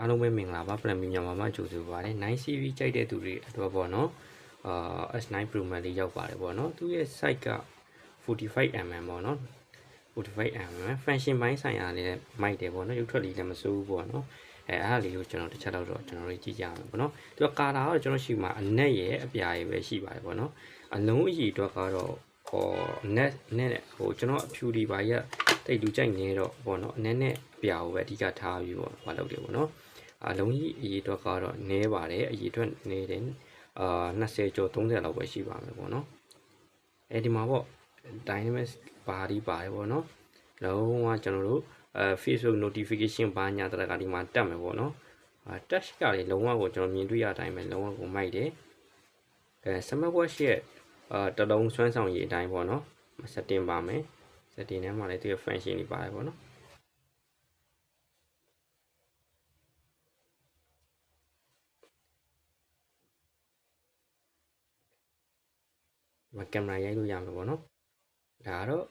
အားလုံးပဲမင်္ဂလာပါပရမီမြန်မာမှာကြိုဆိုပါရစေ 9CV ကြိုက်တဲ့သူတွေအတွက်ပေါ့နော်အာ S9 Pro Max လေးရောက်ပါတယ်ပေါ့နော်သူရဲ့ site က 45mm ပေါ့နော် 45mm function ဘိုင်းဆိုင်ရာလေးမိုက်တယ်ပေါ့နော်ရုပ်ထွက်လေးလည်းမစိုးဘူးပေါ့နော်အဲအားလေးကိုကျွန်တော်တစ်ချက်တော့တော့ကျွန်တော်တို့ကြည့်ကြအောင်ပေါ့နော်သူကကာလာကတော့ကျွန်တော်ရှိမှာအနက်ရဲ့အပြာရဲ့ပဲရှိပါတယ်ပေါ့နော်အလုံးအကြီးအတွက်ကတော့ဟောအနက်နဲ့ဟိုကျွန်တော်အဖြူဒီပါရက်တိတ်လူကြိုက်နေတော့ပေါ့နော်အနက်နဲ့အပြာကိုပဲအဓိကထားပြီးပေါ့ဟောလုပ်တယ်ပေါ့နော် အလုံးကြီးအရေးအတွက်ကတော့နည်းပါတယ်အရေးအတွက်နေတယ်အာ20ကျော်30လောက်ပဲရှိပါမယ်ပေါ့နော်အဲဒီမှာပေါ့ dynamic body ပါတယ်ပေါ့နော်လုံးဝကျွန်တော်တို့အဲ Facebook notification ဘာညာတရကဒီမှာတက်မယ်ပေါ့နော်အာ touch ကလေလုံးဝကိုကျွန်တော်မြင်တွေ့ရတဲ့အတိုင်းပဲလုံးဝကိုမိုက်တယ်အဲ smart watch ရဲ့အာတလုံးစွမ်းဆောင်ရည်အတိုင်းပေါ့နော် setting ပါမယ် setting ထဲမှာလည်းသူရဲ့ function တွေပါတယ်ပေါ့နော် မှာကင်မရာရိုက်လို့ရမှာပေါ့နော်ဒါကတော့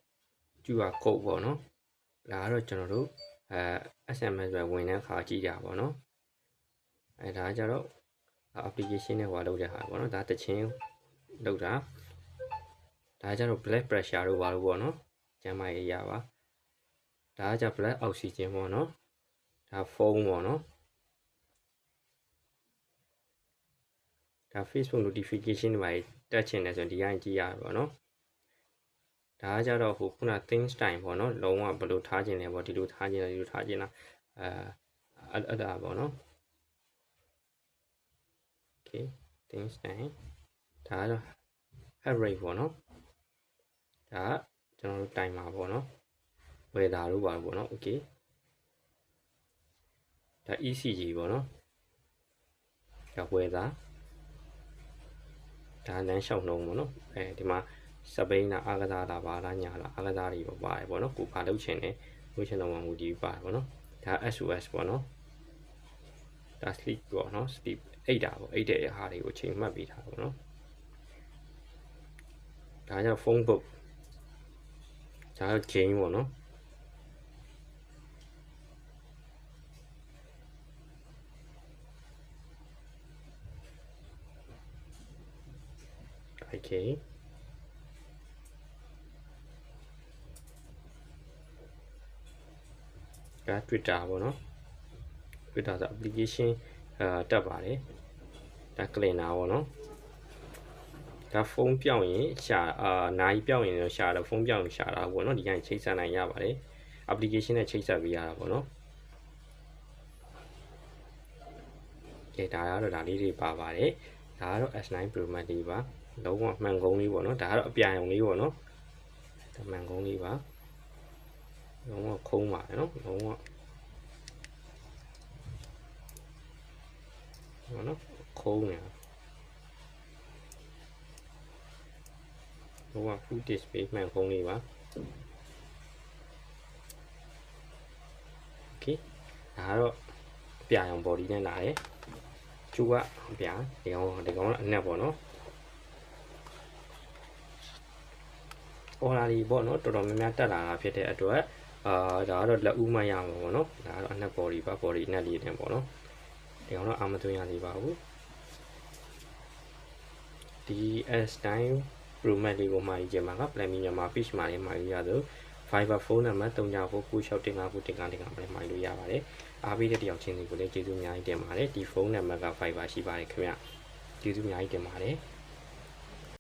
QR code ပေါ့နော်ဒါကတော့ကျွန်တော်တို့အဲ SMS ပဲဝင်တဲ့အခါကြည့်ကြပါပေါ့နော်အဲဒါကြတော့ application နဲ့ဟိုလုပ်တဲ့ဟာပေါ့နော်ဒါတချင်းလုပ်တာဒါကြတော့ blood pressure တို့ဘာလို့ပေါ့နော်ကျန်းမာရေးရပါဒါကကြ blood oxygen ပေါ့နော်ဒါဖုန်းပေါ့နော်ဒါ Facebook notification တွေပါ တက်ချင်တယ်ဆိုရင်ဒီကနေကြည့်ရပါပေါ့နော်ဒါကကြတော့ဟိုခုန things time ပေါ့နော်လုံးဝဘယ်လိုထားခြင်းလဲပေါ့ဒီလိုထားခြင်းလဲဒီလိုထားခြင်းလားအဲအဲ့ဒါပေါ့နော် okay things time ဒါကတော့ heart rate ပေါ့နော်ဒါကကျွန်တော်တို့ timer ပေါ့နော် weather တို့ပါပေါ့နော် okay ဒါ ECG ပေါ့နော်ဒါ weather ဒါလမ်းလျှောက်နှုံးပေါ့နော်အဲဒီမှာစပိန်နာအာကစားတာပါလားညာလားအာကစားတွေပေါ့ပါတယ်ပေါ့နော်ကိုပါလုပ်ချင်တယ်လုပ်ချင်တော့မှမူတည်ပါတယ်ပေါ့နော်ဒါ SOS ပေါ့နော်ဒါ sleep ပေါ့နော် sleep အိတ်တာပေါ့အိတ်တဲ့ဟာတွေကိုချိန်မှတ်ပေးထားပေါ့နော်ဒါကြောင့်ဖုန်းပုတ်ဒါက game ပေါ့နော် okay ဒါ Twitter ပေါ့နော် Twitter ဆို application အာတက်ပါတယ်ဒါ calendar ပေါ့နော်ဒါဖုန်းပြောင်းရင်ရှာအာနိုင်ပြောင်းရင်တော့ရှာတော့ဖုန်းပြောင်းရင်ရှာတာပေါ့နော်ဒီကနေ့ချိတ်ဆက်နိုင်ရပါတယ် application နဲ့ချိတ်ဆက်ပေးရတာပေါ့နော်ကဲဒါကတော့ဒါလေးတွေပါပါတယ် ဒါကတော့ S9 Pro Max လေးပါလုံးဝမှန်ကုန်းလေးပေါ့နော်ဒါကတော့အပြာရောင်လေးပေါ့နော်ဒါမှန်ကုန်းလေးပါလုံးဝခုံးပါတယ်နော်လုံးဝဘောနော်ခုံးနေတာလုံးဝ full display မှန်ကုန်းလေးပါ okay ဒါကတော့အပြာရောင် body နဲ့လာတယ် ကျူကအပြာဒီကောင်ဒီကောင်ကအနက်ပေါ့နော်အော်လာဒီပေါ့နော်တော်တော်များများတက်လာတာဖြစ်တဲ့အတွက်အာဒါကတော့လက်ဦးမရမှာပေါ့နော်ဒါကတော့အနက် body ပါ body အနက်လေးတင်ပေါ့နော်ဒီကောင်တော့အာမသွင်းရသေးပါဘူးဒီ S9 Pro Max လေးကိုမှာယူကြမှာက Plan မြန်မာ page မှာလည်းမှာယူရသလို Viber ဖုန်းနံပါတ်39966595တင်ကာတင်ကာလည်းမှာယူလို့ရပါတယ် အားပေးတဲ့တယောက်ချင်းစီကိုလည်းကျေးဇူးအများကြီးတင်ပါတယ်ဒီဖုန်းနံပါတ်က Viber ရှိပါတယ်ခင်ဗျကျေးဇူးအများကြီးတင်ပါတယ်